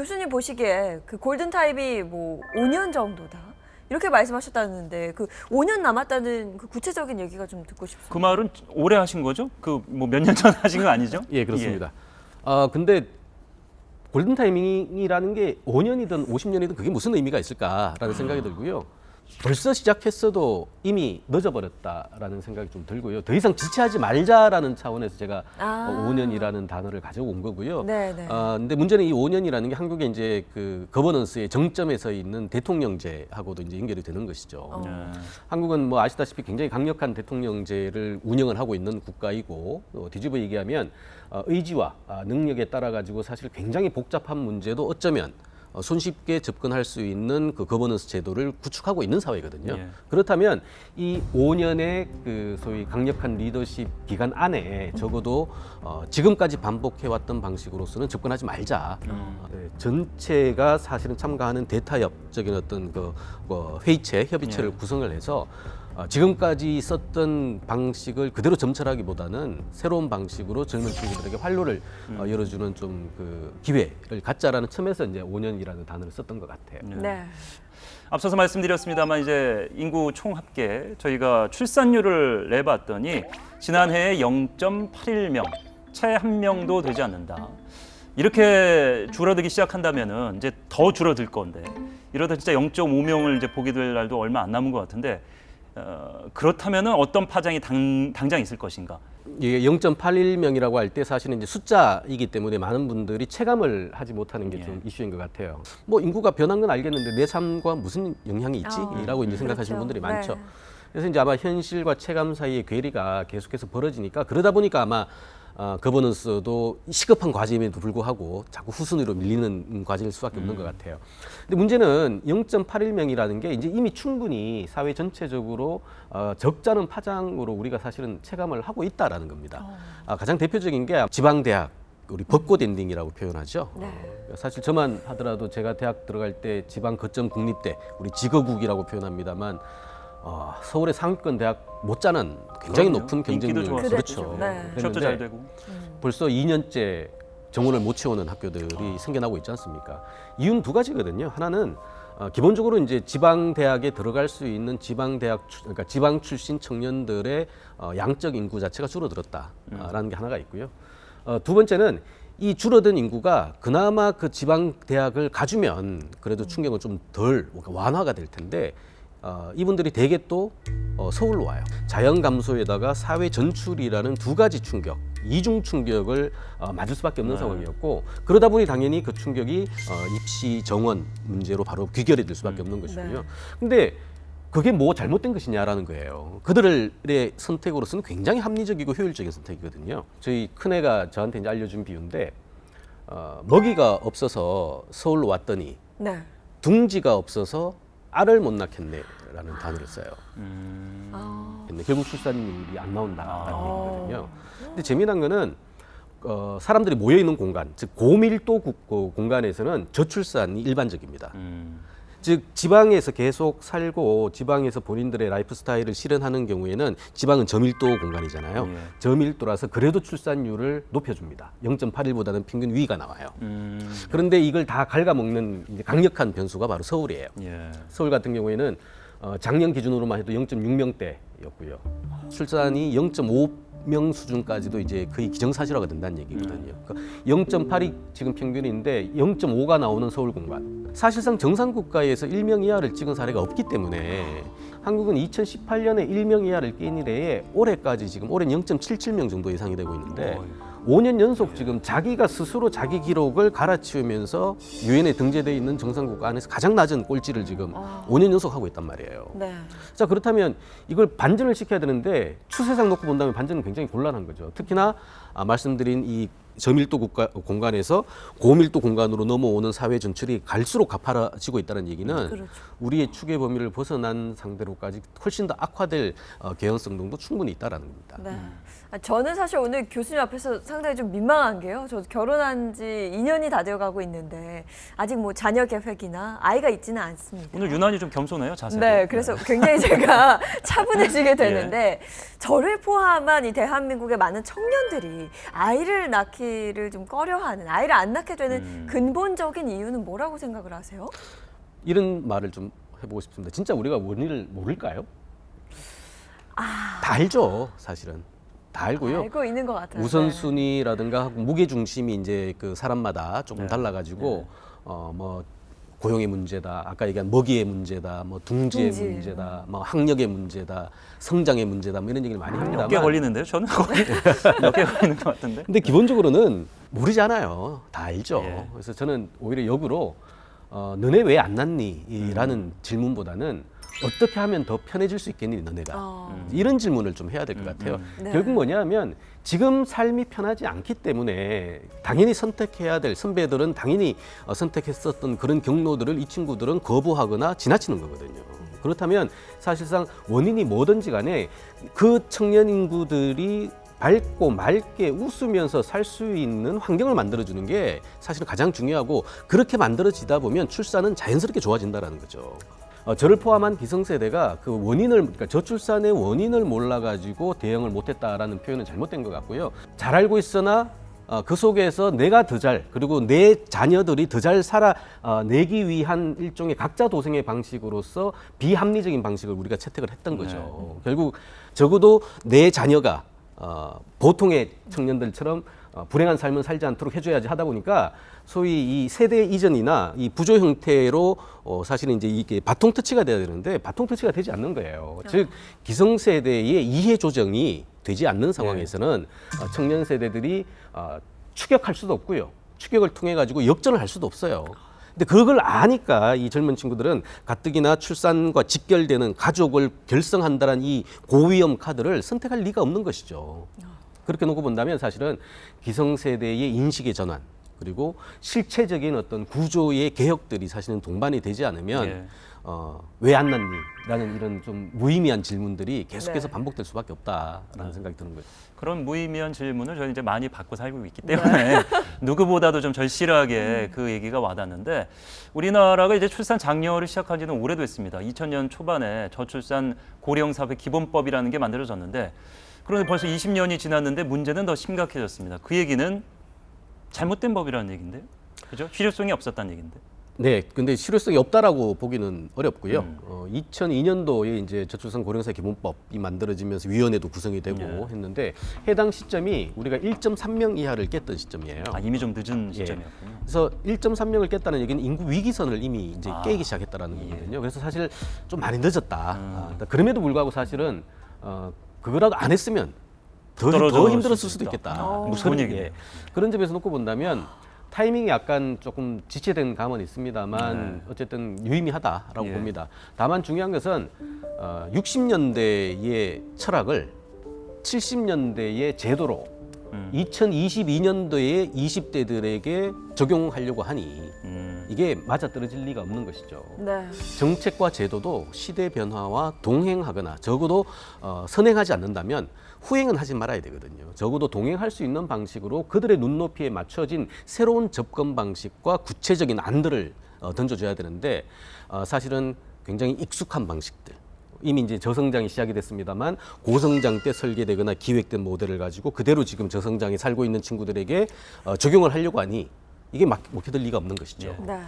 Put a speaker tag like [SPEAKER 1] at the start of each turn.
[SPEAKER 1] 교수님 보시기에 그 골든 타임이 뭐 5년 정도다. 이렇게 말씀하셨다는데 그 5년 남았다는 그 구체적인 얘기가 좀 듣고 싶습니다.
[SPEAKER 2] 그 말은 오래 하신 거죠? 그 뭐 몇 년 전 하신 거 아니죠?
[SPEAKER 3] 예, 그렇습니다. 아 근데 골든 타이밍이라는 게 5년이든 50년이든 그게 무슨 의미가 있을까라는 생각이 들고요. 벌써 시작했어도 이미 늦어버렸다라는 생각이 좀 들고요. 더 이상 지체하지 말자라는 차원에서 제가
[SPEAKER 1] 아.
[SPEAKER 3] 어, 5년이라는 단어를 가져온 거고요.
[SPEAKER 1] 네, 네.
[SPEAKER 3] 아, 근데 문제는 이 5년이라는 게 한국의 이제 그 거버넌스의 정점에 서 있는 대통령제하고도 이제 연결이 되는 것이죠.
[SPEAKER 1] 어.
[SPEAKER 2] 예.
[SPEAKER 3] 한국은 뭐 아시다시피 굉장히 강력한 대통령제를 운영을 하고 있는 국가이고 어, 뒤집어 얘기하면 어, 의지와 아, 능력에 따라 가지고 사실 굉장히 복잡한 문제도 어쩌면 어, 손쉽게 접근할 수 있는 그 거버넌스 제도를 구축하고 있는 사회거든요.
[SPEAKER 2] 예.
[SPEAKER 3] 그렇다면 이 5년의 그 소위 강력한 리더십 기간 안에 적어도 어, 지금까지 반복해왔던 방식으로서는 접근하지 말자. 어, 네, 전체가 사실은 참가하는 대타협적인 어떤 그 어, 회의체, 협의체를
[SPEAKER 2] 예.
[SPEAKER 3] 구성을 해서 어, 지금까지 썼던 방식을 그대로 점철하기보다는 새로운 방식으로 젊은 친구들에게 활로를 어, 열어주는 좀 그 기회를 갖자라는 첨에서 이제 5년이라는 단어를 썼던 것 같아요.
[SPEAKER 1] 네.
[SPEAKER 2] 앞서서 말씀드렸습니다만 이제 인구 총 합계 저희가 출산율을 내봤더니 지난해에 0.81명, 채 한 명도 되지 않는다. 이렇게 줄어들기 시작한다면은 이제 더 줄어들 건데 이러다 진짜 0.5명을 이제 보게 될 날도 얼마 안 남은 것 같은데 어, 그렇다면은 어떤 파장이 당, 당장 있을 것인가?
[SPEAKER 3] 이게 0.81명이라고 할 때 사실은 이제 숫자이기 때문에 많은 분들이 체감을 하지 못하는 게좀
[SPEAKER 2] 예.
[SPEAKER 3] 이슈인 것 같아요. 뭐 인구가 변한 건 알겠는데 내 삶과 무슨 영향이 있지?
[SPEAKER 1] 어,
[SPEAKER 3] 라고 이제 생각하시는
[SPEAKER 1] 그렇죠.
[SPEAKER 3] 분들이 많죠.
[SPEAKER 1] 네.
[SPEAKER 3] 그래서 이제 아마 현실과 체감 사이의 괴리가 계속해서 벌어지니까 그러다 보니까 아마 어, 거버넌스도 시급한 과제임에도 불구하고 자꾸 후순위로 밀리는 과제일 수밖에 없는 것 같아요. 근데 문제는 0.81명이라는 게 이제 이미 충분히 사회 전체적으로 어, 적잖은 파장으로 우리가 사실은 체감을 하고 있다라는 겁니다. 아, 가장 대표적인 게 지방 대학 우리 벚꽃 엔딩이라고 표현하죠.
[SPEAKER 1] 네.
[SPEAKER 3] 어, 사실 저만 하더라도 제가 대학 들어갈 때 지방 거점 국립대 우리 지거국이라고 표현합니다만 어, 서울의 상위권 대학 못지않은 굉장히
[SPEAKER 2] 그럼요.
[SPEAKER 3] 높은
[SPEAKER 2] 인기도
[SPEAKER 3] 경쟁률
[SPEAKER 2] 좋았었죠.
[SPEAKER 3] 그렇죠.
[SPEAKER 1] 네.
[SPEAKER 2] 취업도
[SPEAKER 3] 그랬는데
[SPEAKER 2] 잘 되고.
[SPEAKER 3] 벌써 2년째 정원을 못 채우는 학교들이 생겨나고 있지 않습니까? 이유는 두 가지거든요. 하나는 어, 기본적으로 이제 지방 대학에 들어갈 수 있는 지방 대학 출- 그러니까 지방 출신 청년들의 어, 양적 인구 자체가 줄어들었다라는 게 하나가 있고요. 어, 두 번째는 이 줄어든 인구가 그나마 그 지방 대학을 가주면 그래도 충격은 좀 덜 완화가 될 텐데 어, 이분들이 대개 또 어, 서울로 와요. 자연 감소에다가 사회 전출이라는 두 가지 충격, 이중 충격을 어, 맞을 수밖에 없는
[SPEAKER 2] 네.
[SPEAKER 3] 상황이었고 그러다 보니 당연히 그 충격이 어, 입시 정원 문제로 바로 귀결이 될 수밖에 없는 것이고요.
[SPEAKER 1] 네.
[SPEAKER 3] 근데 그게 뭐 잘못된 것이냐라는 거예요. 그들의 선택으로서는 굉장히 합리적이고 효율적인 선택이거든요. 저희 큰애가 저한테 이제 알려준 비유인데 어, 먹이가 없어서 서울로 왔더니
[SPEAKER 1] 네.
[SPEAKER 3] 둥지가 없어서 알을 못 낳겠네라는 단어를 써요.
[SPEAKER 2] 음,
[SPEAKER 1] 아.
[SPEAKER 3] 근데 결국 출산율이 안 나온다라는
[SPEAKER 1] 아.
[SPEAKER 3] 얘기거든요. 근데 재미난 거는 어, 사람들이 모여 있는 공간, 즉 고밀도 국- 어, 공간에서는 저출산이 일반적입니다.
[SPEAKER 2] 음,
[SPEAKER 3] 즉 지방에서 계속 살고 지방에서 본인들의 라이프 스타일을 실현하는 경우에는 지방은 저밀도 공간이잖아요.
[SPEAKER 2] 예.
[SPEAKER 3] 저밀도라서 그래도 출산율을 높여줍니다. 0.81보다는 평균 위가 나와요.
[SPEAKER 2] 음,
[SPEAKER 3] 그런데 이걸 다 갉아먹는 이제 강력한 변수가 바로 서울이에요.
[SPEAKER 2] 예.
[SPEAKER 3] 서울 같은 경우에는 어, 작년 기준으로만 해도 0.6명대였고요. 출산이 0.5 명 수준까지도 이제 거의 기정사실화가 된다는 얘기거든요. 그러니까 0.8이 지금 평균인데 0.5가 나오는 서울 공간. 사실상 정상 국가에서 1명 이하를 찍은 사례가 없기 때문에 한국은 2018년에 1명 이하를 깬 이래에 올해까지 지금 올해는 0.77명 정도 예상이 되고 있는데
[SPEAKER 2] 어이.
[SPEAKER 3] 5년 연속 지금 자기가 스스로 자기 기록을 갈아치우면서 유엔에 등재돼 있는 정상국 안에서 가장 낮은 꼴찌를 지금
[SPEAKER 1] 아.
[SPEAKER 3] 5년 연속 하고 있단 말이에요.
[SPEAKER 1] 네.
[SPEAKER 3] 자 그렇다면 이걸 반전을 시켜야 되는데 추세상 놓고 본다면 반전은 굉장히 곤란한 거죠. 특히나 아, 말씀드린 이 저밀도 국가, 공간에서 고밀도 공간으로 넘어오는 사회 전출이 갈수록 가파라지고 있다는 얘기는
[SPEAKER 1] 그렇죠.
[SPEAKER 3] 우리의 추계 범위를 벗어난 상대로까지 훨씬 더 악화될 어, 개연성 등도 충분히 있다라는 겁니다.
[SPEAKER 1] 네. 아, 저는 사실 오늘 교수님 앞에서 상당히 좀 민망한 게요. 저 결혼한 지 2년이 다 되어가고 있는데 아직 뭐 자녀 계획이나 아이가 있지는 않습니다.
[SPEAKER 2] 오늘 유난히 좀 겸손해요 자세가.
[SPEAKER 1] 네, 그래서 굉장히 제가 차분해지게 되는데 저를 포함한 이 대한민국의 많은 청년들이 아이를 낳기를 좀 꺼려하는 아이를 안 낳게 되는
[SPEAKER 2] 음.
[SPEAKER 1] 근본적인 이유는 뭐라고 생각을 하세요?
[SPEAKER 3] 이런 말을 좀 해보고 싶습니다. 진짜 우리가 원인을 모를까요? 다 알죠, 사실은. 다 알고요.
[SPEAKER 1] 알고 있는 것 같아요. 네.
[SPEAKER 3] 우선순위라든가 무게 중심이 이제 그 사람마다 조금
[SPEAKER 2] 네.
[SPEAKER 3] 달라가지고 어 뭐 고용의 문제다, 아까 얘기한 먹이의 문제다, 뭐 둥지의
[SPEAKER 1] 둥지.
[SPEAKER 3] 문제다, 뭐 학력의 문제다, 성장의 문제다, 뭐 이런 얘기를 많이 합니다만.
[SPEAKER 2] 몇개 걸리는데요? 저는 거의 몇개 걸리는 것 같은데.
[SPEAKER 3] 근데 기본적으로는 모르잖아요. 다 알죠.
[SPEAKER 2] 예.
[SPEAKER 3] 그래서 저는 오히려 역으로 어, 너네 왜안 낳니? 이라는
[SPEAKER 2] 음.
[SPEAKER 3] 질문보다는 어떻게 하면 더 편해질 수 있겠니, 너네가?
[SPEAKER 1] 어.
[SPEAKER 3] 이런 질문을 좀 해야 될것
[SPEAKER 2] 음,
[SPEAKER 3] 같아요.
[SPEAKER 2] 음.
[SPEAKER 1] 네.
[SPEAKER 3] 결국 뭐냐면 지금 삶이 편하지 않기 때문에 당연히 선택해야 될 선배들은 당연히 어, 선택했었던 그런 경로들을 이 친구들은 거부하거나 지나치는 거거든요. 그렇다면 사실상 원인이 뭐든지 간에 그 청년 인구들이 밝고 맑게 웃으면서 살 수 있는 환경을 만들어주는 게 사실은 가장 중요하고 그렇게 만들어지다 보면 출산은 자연스럽게 좋아진다라는 거죠. 어, 저를 포함한 기성세대가 그 원인을 그러니까 저출산의 원인을 몰라가지고 대응을 못했다라는 표현은 잘못된 것 같고요. 잘 알고 있으나 어, 그 속에서 내가 더 잘 그리고 내 자녀들이 더 잘 살아 어, 내기 위한 일종의 각자 도생의 방식으로서 비합리적인 방식을 우리가 채택을 했던 거죠. 결국 적어도 내 자녀가 어, 보통의 청년들처럼 어, 불행한 삶을 살지 않도록 해줘야지 하다 보니까 소위 이 세대 이전이나 이 부조 형태로 어, 사실은 이제 이게 바통 터치가 돼야 되는데 바통 터치가 되지 않는 거예요. 즉 기성세대의 이해 조정이 되지 않는 상황에서는 어, 청년 세대들이 어, 추격할 수도 없고요. 추격을 통해 가지고 역전을 할 수도 없어요. 근데 그걸 아니까 이 젊은 친구들은 가뜩이나 출산과 직결되는 가족을 결성한다는 이 고위험 카드를 선택할 리가 없는 것이죠. 그렇게 놓고 본다면 사실은 기성세대의 인식의 전환 그리고 실체적인 어떤 구조의 개혁들이 사실은 동반이 되지 않으면
[SPEAKER 2] 예.
[SPEAKER 3] 어, 왜안 낳니? 라는 이런 좀 무의미한 질문들이 계속해서
[SPEAKER 1] 네.
[SPEAKER 3] 반복될 수밖에 없다라는 생각이 드는 거죠.
[SPEAKER 2] 그런 무의미한 질문을 저는 이제 많이 받고 살고 있기 때문에 누구보다도 좀 절실하게 그 얘기가 와닿는데 우리나라가 이제 출산 장려를 시작한 지는 오래됐습니다. 2000년 초반에 저출산 고령 사회 기본법이라는 게 만들어졌는데 그런데 벌써 20년이 지났는데 문제는 더 심각해졌습니다. 그 얘기는 잘못된 법이라는 얘기인데요. 그죠? 실효성이 없었다는 얘기인데.
[SPEAKER 3] 네, 근데 실효성이 없다라고 보기는 어렵고요.
[SPEAKER 2] 음.
[SPEAKER 3] 어, 2002년도에 이제 저출산 고령사 기본법이 만들어지면서 위원회도 구성이 되고
[SPEAKER 2] 예.
[SPEAKER 3] 했는데 해당 시점이 우리가 1.3명 이하를 깼던 시점이에요.
[SPEAKER 2] 아 이미 좀 늦은
[SPEAKER 3] 예.
[SPEAKER 2] 시점이었군요.
[SPEAKER 3] 그래서 1.3명을 깼다는 얘기는 인구 위기선을 이미 이제
[SPEAKER 2] 아.
[SPEAKER 3] 깨기 시작했다라는
[SPEAKER 2] 예.
[SPEAKER 3] 거거든요. 그래서 사실 좀 많이 늦었다.
[SPEAKER 2] 음.
[SPEAKER 3] 아, 그럼에도 불구하고 사실은 어, 그거라도 안 했으면 더,
[SPEAKER 2] 더올
[SPEAKER 3] 힘들었을
[SPEAKER 2] 수도
[SPEAKER 3] 수도
[SPEAKER 2] 있다.
[SPEAKER 3] 있겠다.
[SPEAKER 1] 아,
[SPEAKER 2] 무서운
[SPEAKER 3] 그런-
[SPEAKER 2] 얘기네요.
[SPEAKER 3] 예. 그런 점에서 놓고 본다면 타이밍이 약간 조금 지체된 감은 있습니다만
[SPEAKER 2] 네.
[SPEAKER 3] 어쨌든 유의미하다라고
[SPEAKER 2] 예.
[SPEAKER 3] 봅니다. 다만 중요한 것은 어, 60년대의 철학을 70년대의 제도로
[SPEAKER 2] 음.
[SPEAKER 3] 2022년도에 20대들에게 적용하려고 하니
[SPEAKER 2] 음.
[SPEAKER 3] 이게 맞아떨어질 리가 없는 것이죠.
[SPEAKER 1] 네.
[SPEAKER 3] 정책과 제도도 시대 변화와 동행하거나 적어도 어, 선행하지 않는다면 후행은 하지 말아야 되거든요. 적어도 동행할 수 있는 방식으로 그들의 눈높이에 맞춰진 새로운 접근 방식과 구체적인 안들을 어, 던져줘야 되는데 어, 사실은 굉장히 익숙한 방식들. 이미 이제 저성장이 시작이 됐습니다만 고성장 때 설계되거나 기획된 모델을 가지고 그대로 지금 저성장에 살고 있는 친구들에게 어, 적용을 하려고 하니 이게 막 먹혀들 리가 없는 것이죠.
[SPEAKER 2] 예.
[SPEAKER 1] 네.